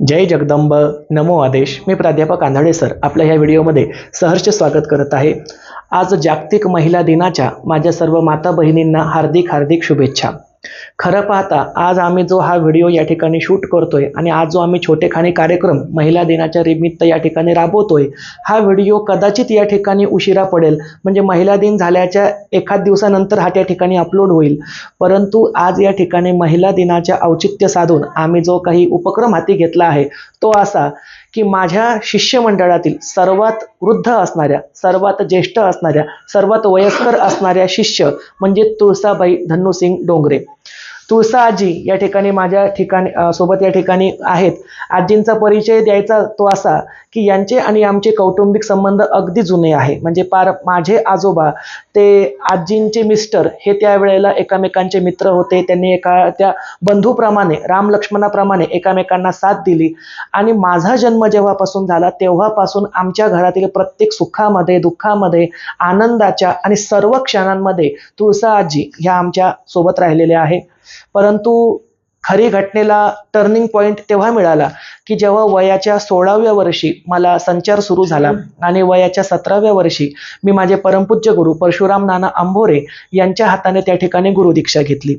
जय जगदंब. नमो आदेश. मी प्राध्यापक आंधळे सर. आपल्या ह्या व्हिडिओमध्ये सहर्ष स्वागत करत आहे. आज जागतिक महिला दिनाच्या माझ्या सर्व माता बहिणींना हार्दिक हार्दिक शुभेच्छा. खरं पाहता आज आम्ही जो हा व्हिडिओ या ठिकाणी शूट करतोय आणि आज जो आम्ही छोटेखानी कार्यक्रम महिला दिनाच्या निमित्त या ठिकाणी राबवतोय हा व्हिडिओ कदाचित या ठिकाणी उशिरा पडेल. म्हणजे महिला दिन झाल्याच्या एखाद दिवसानंतर हा त्या ठिकाणी अपलोड होईल. परंतु आज या ठिकाणी महिला दिनाच्या औचित्य साधून आम्ही जो काही उपक्रम हाती घेतला आहे तो असा की माझ्या शिष्यमंडळातील सर्वात वृद्ध असणाऱ्या सर्वात ज्येष्ठ असणाऱ्या सर्वात वयस्कर असणाऱ्या शिष्य म्हणजे तुळसाबाई धन्नूसिंग डोंगरे. तुळसा आजी या ठिकाणी माझ्या ठिकाणी सोबत या ठिकाणी आहेत. आजींचा परिचय द्यायचा तो असा की यांचे आणि आमचे कौटुंबिक संबंध अगदी जुने आहे. म्हणजे पार माझे आजोबा ते आजींचे मिस्टर हे त्यावेळेला एकामेकांचे मित्र होते. त्यांनी एका त्या बंधूप्रमाणे राम लक्ष्मणाप्रमाणे एकामेकांना साथ दिली. आणि माझा जन्म जेव्हापासून झाला तेव्हापासून आमच्या घरातील प्रत्येक सुखामध्ये दुःखामध्ये आनंदाच्या आणि सर्व क्षणांमध्ये तुळसा आजी ह्या आमच्यासोबत राहिलेल्या आहे. परंतु खरी घटनेला टर्निंग पॉईंट तेव्हा मिळाला की जेव्हा वयाच्या सोळाव्या वर्षी मला संचार सुरू झाला आणि वयाच्या सतराव्या वर्षी मी माझे परमपूज्य गुरु परशुराम नाना आंभोरे यांच्या हाताने त्या ठिकाणी गुरुदीक्षा घेतली.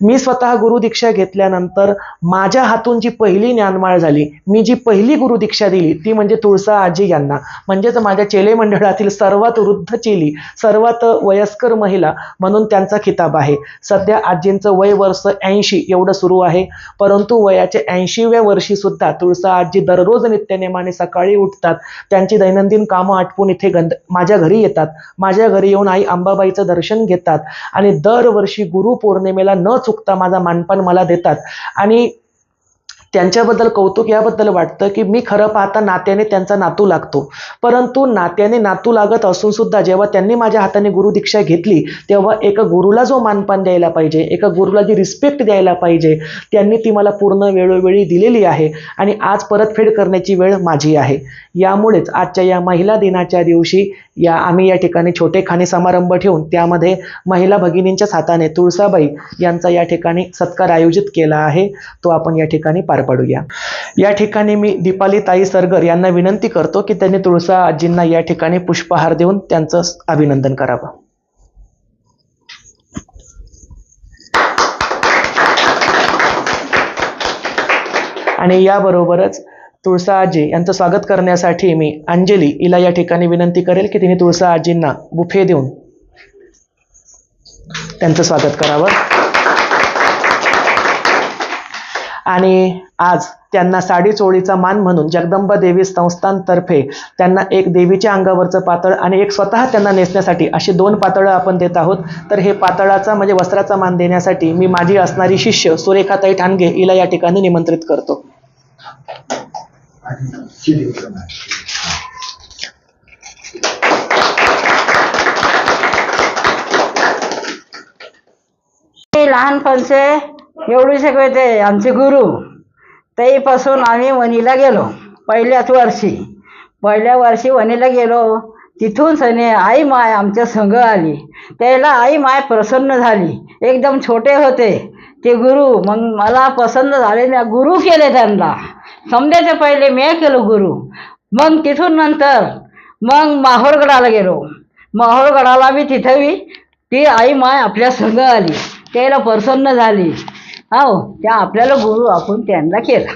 मी स्वतः गुरुदीक्षा घेतल्यानंतर माझ्या हातून जी पहिली ज्ञानमाळ झाली मी जी पहिली गुरुदीक्षा दिली ती म्हणजे तुळसा आजी यांना. म्हणजेच माझ्या चेले मंडळातील सर्वात वृद्ध चेली सर्वात वयस्कर महिला म्हणून त्यांचा खिताब आहे. सध्या आजींचं वय वर्ष ऐंशी एवढं सुरू आहे परंतु वयाचे ऐंशीव्या वर्षी सुद्धा तुळसा आजी दररोज नित्यनेमाने सकाळी उठतात. त्यांची दैनंदिन कामं आटपून इथे गंध माझ्या घरी येतात. माझ्या घरी येऊन आई अंबाबाईचं दर्शन घेतात. आणि दरवर्षी गुरुपौर्णिमेला न चुकता माझा मानपान मला देतात. आणि त्यांच्याबद्दल कौतुक याबद्दल वाटतं की मी खरं पाहता नात्याने त्यांचा नातू लागतो. परंतु नात्याने नातू लागत असून सुद्धा जेव्हा त्यांनी माझ्या हाताने गुरुदीक्षा घेतली तेव्हा एका गुरुला जो मानपान द्यायला पाहिजे एका गुरुला जी रिस्पेक्ट द्यायला पाहिजे त्यांनी ती मला पूर्ण वेळोवेळी दिलेली आहे आणि आज परतफेड करण्याची वेळ माझी आहे. यामुळेच आजच्या या महिला दिनाच्या दिवशी या आम्ही या ठिकाणी छोटेखानी समारंभ ठेवून त्यामध्ये महिला भगिनींच्याच हाताने तुळसाबाई यांचा या ठिकाणी सत्कार आयोजित केला आहे. तो आपण या ठिकाणी पार पाडूया. या ठिकाणी मी दीपाली ताई सरगर यांना विनंती करतो की त्यांनी तुळसा आजींना या ठिकाणी पुष्पहार देऊन त्यांचं अभिनंदन करावं. आणि याबरोबरच तुळसा आजी यांचं स्वागत करण्यासाठी मी अंजली हिला या ठिकाणी विनंती करेल की तिने तुळसा आजींना बुफे देऊन त्यांचं स्वागत करावं. आणि आज त्यांना साडी चोळीचा मान म्हणून जगदंबा देवी संस्थांतर्फे त्यांना एक देवीच्या अंगावरचं पातळ आणि एक स्वतः त्यांना नेसण्यासाठी अशी दोन पातळं आपण देत आहोत. तर हे पातळाचा म्हणजे वस्त्राचा मान देण्यासाठी मी माझी असणारी शिष्य सुरेखाताई ठाणगे हिला या ठिकाणी निमंत्रित करतो. लहानपणचे एवढू सगळे आमचे गुरु तेपासून आम्ही वणीला गेलो पहिल्याच वर्षी. पहिल्या वर्षी वणीला गेलो तिथून सने आई माय आमच्या संघ आली. त्याला आई माय प्रसन्न झाली. एकदम छोटे होते. ते गुरु मग मला पसंत झाले ना गुरु केले त्यांना. समजायच्या पहिले मी केलो गुरु. मग तिथून नंतर मग माहोरगडाला गेलो. माहोरगडाला बी तिथं बी ती आई माय आपल्या संघ आली. त्याला प्रसन्न झाली. हो त्या आपल्याला गुरु आपण त्यांना केला.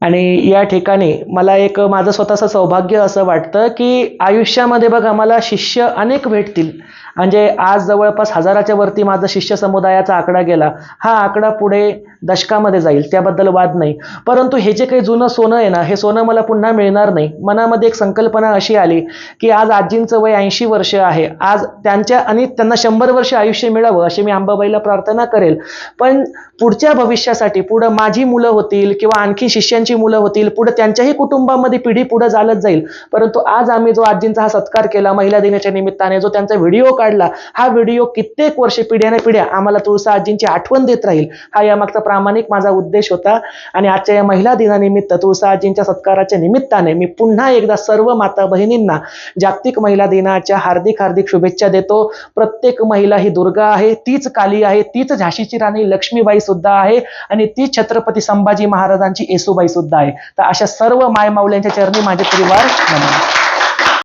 आणि या ठिकाणी मला एक माझं स्वतःचं सौभाग्य असं वाटतं की आयुष्यामध्ये बघा मला शिष्य अनेक भेटतील. म्हणजे आज जवळपास हजाराच्या वरती माझा शिष्य समुदायाचा आकडा गेला. हा आकडा पुढे दशकामध्ये जाईल त्याबद्दल वाद नाही. परंतु हे जे काही जुनं सोनं आहे ना हे सोनं मला पुन्हा मिळणार नाही. मनामध्ये एक संकल्पना अशी आली की आज आजींचं वय ऐंशी वर्ष आहे. आज त्यांच्या आणि त्यांना शंभर वर्ष आयुष्य मिळावं अशी मी अंबाबाईला प्रार्थना करेल. पण पुढच्या भविष्यासाठी पुढं माझी मुलं होतील किंवा आणखी शिष्यांची मुलं होतील पुढे त्यांच्याही कुटुंबामध्ये पिढी पुढे चालत जाईल. परंतु आज आम्ही जो आजींचा हा सत्कार केला महिला दिनाच्या निमित्ताने जो त्यांचा व्हिडिओ काढला. हा व्हिडिओ कित्येक वर्षे पिढ्याने पिढ्या आम्हाला तुळसाजींची आठवण देत राहील. हा यामागचा प्रामाणिक माझा उद्देश होता. आणि आजच्या या महिला दिनानिमित्त तुळसाआजींच्या सत्काराच्या निमित्ताने मी पुन्हा एकदा सर्व माता बहिणींना जागतिक महिला दिनाच्या हार्दिक हार्दिक शुभेच्छा देतो. प्रत्येक महिला ही दुर्गा आहे तीच काली आहे तीच झाशीची राणी लक्ष्मीबाई सुद्धा आहे आणि ती छत्रपती संभाजी महाराजांची येसुबाई सुद्धा आहे. तर अशा सर्व मायमाऊल्यांच्या चरणी माझे परिवार नमन